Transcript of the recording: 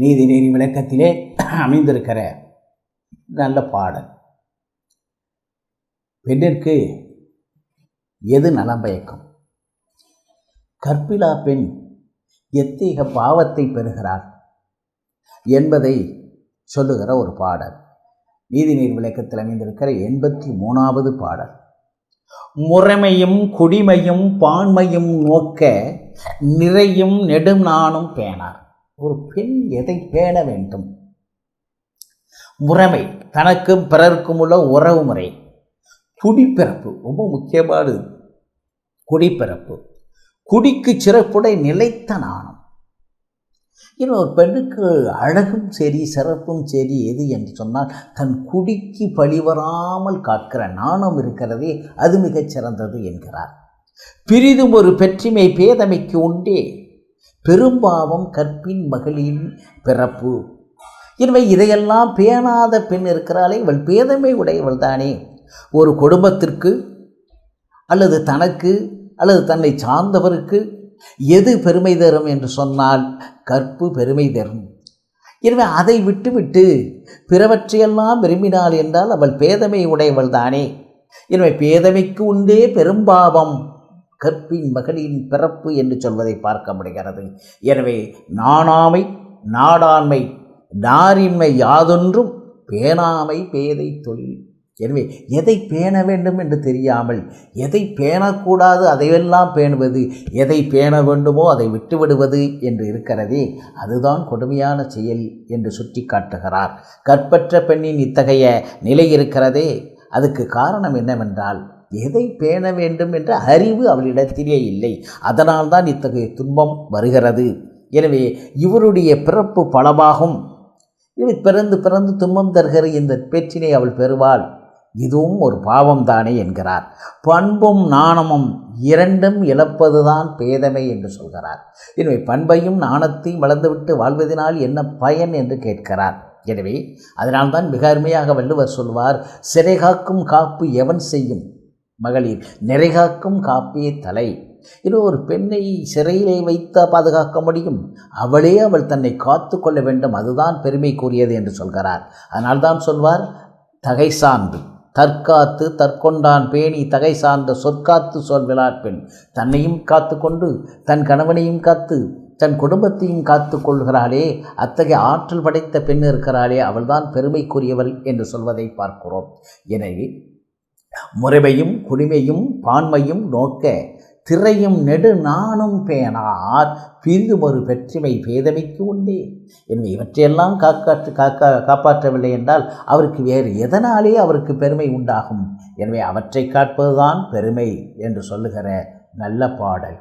நீதி நெறி விளக்கத்திலே அமைந்திருக்கிற நல்ல பாடல். பெண்ணிற்கு எது நலம் பயக்கும்? கற்பிலா பெண் எத்தீக பாவத்தை பெறுகிறார் என்பதை சொல்லுகிற ஒரு பாடல். நீதிநீர் விளக்கத்தில் அமைந்திருக்கிற எண்பத்தி மூணாவது பாடல். முறைமையும் குடிமையும் பான்மையும் நோக்க நிறையும் நெடும் நானும் பேனார் ஒரு பெண் எதை பேண வேண்டும்? முறைமை தனக்கும் பிறருக்கும் உள்ள உறவு முறை. குடிப்பிறப்பு ரொம்ப முக்கியமானது. குடிப்பிறப்பு. குடிக்கு சிறப்புடை நிலைத்த நாணம். இன்னும் ஒரு பெண்ணுக்கு அழகும் சரி சிறப்பும் சரி எது என்று சொன்னால் தன் குடிக்கு பழிவராமல் காக்கிற நாணம் இருக்கிறதே அது மிகச் சிறந்தது என்கிறார். பிரிதும் ஒரு பெற்றிமை பேதமைக்கு உண்டே. பெரும்பாவம் கற்பின் மகளின் பிறப்பு. எனவே இதையெல்லாம் பேணாத பெண் இருக்கிறாளே இவள் பேதமை உடையவள் தானே. ஒரு குடும்பத்திற்கு அல்லது தனக்கு அல்லது தன்னை சார்ந்தவருக்கு எது பெருமை தரும் என்று சொன்னால் கற்பு பெருமை தரும். எனவே அதை விட்டுவிட்டு பிறவற்றையெல்லாம் விரும்பினாள் என்றால் அவள் பேதமை உடையவள் தானே. எனவே பேதமைக்கு உண்டே பெரும்பாவம் கற்பின் மகளின் பிறப்பு என்று சொல்வதை பார்க்க முடிகிறது. எனவே நாணாமை நாடாண்மை நாரின்மை யாதொன்றும் பேணாமை பேதை தொழில். எனவே எதை பேண வேண்டும் என்று தெரியாமல் எதை பேணக்கூடாது அதையெல்லாம் பேணுவது எதை பேண வேண்டுமோ அதை விட்டுவிடுவது என்று இருக்கிறதே அதுதான் கொடுமையான செயல் என்று சுட்டி காட்டுகிறார் கற்பற்ற பெண்ணின் இத்தகைய நிலை இருக்கிறதே அதுக்கு காரணம் என்னவென்றால் எதை பேண வேண்டும் என்ற அறிவு அவளிடத்திலே இல்லை. அதனால்தான் இத்தகைய துன்பம் வருகிறது. எனவே இவருடைய பிறப்பு பலமாகும் இவர் பிறந்து பிறந்து துன்பம் தருகிற இந்த பேச்சினை அவள் பெறுவாள். இதுவும் ஒரு பாவம்தானே என்கிறார். பண்பும் நாணமும் இரண்டும் இழப்பதுதான் பேதமை என்று சொல்கிறார். எனவே பண்பையும் நாணத்தையும் வளர்ந்துவிட்டு வாழ்வதனால் என்ன பயன் என்று கேட்கிறார். எனவே அதனால்தான் மிக அருமையாக வள்ளுவர் சொல்வார் சிறை காக்கும் காப்பு எவன் செய்யும்? மகளிர் நிறைகாக்கும் காப்பே தலை. இது ஒரு பெண்ணை சிறையிலே வைத்த பாதுகாக்க முடியும். அவளே அவள் தன்னை காத்து கொள்ள வேண்டும். அதுதான் பெருமைக்குரியது என்று சொல்கிறார். அதனால்தான் சொல்வார் தகை சான்று. தற்காத்து தற்கொண்டான் பேணி தகை சார்ந்த சொற்காத்து சொல் பெண். தன்னையும் காத்து கொண்டு தன் கணவனையும் காத்து தன் குடும்பத்தையும் காத்து கொள்கிறாளே. அத்தகைய ஆற்றல் படைத்த பெண் இருக்கிறாளே. அவள்தான் பெருமைக்குரியவள் என்று சொல்வதை பார்க்கிறோம். எனவே முறைமையும் குடிமையும் பான்மையும் நோக்க திரையும் நெடு நானும் பேணார் பிரிதும் ஒரு வெற்றிமை பேதமைக்கு உண்டே. எனவே இவற்றையெல்லாம் காக்காற்று காக்கா காப்பாற்றவில்லை என்றால் அவருக்கு வேறு எதனாலே அவருக்கு பெருமை உண்டாகும்? எனவே அவற்றை காட்பதுதான் பெருமை என்று சொல்லுகிற நல்ல பாடல்.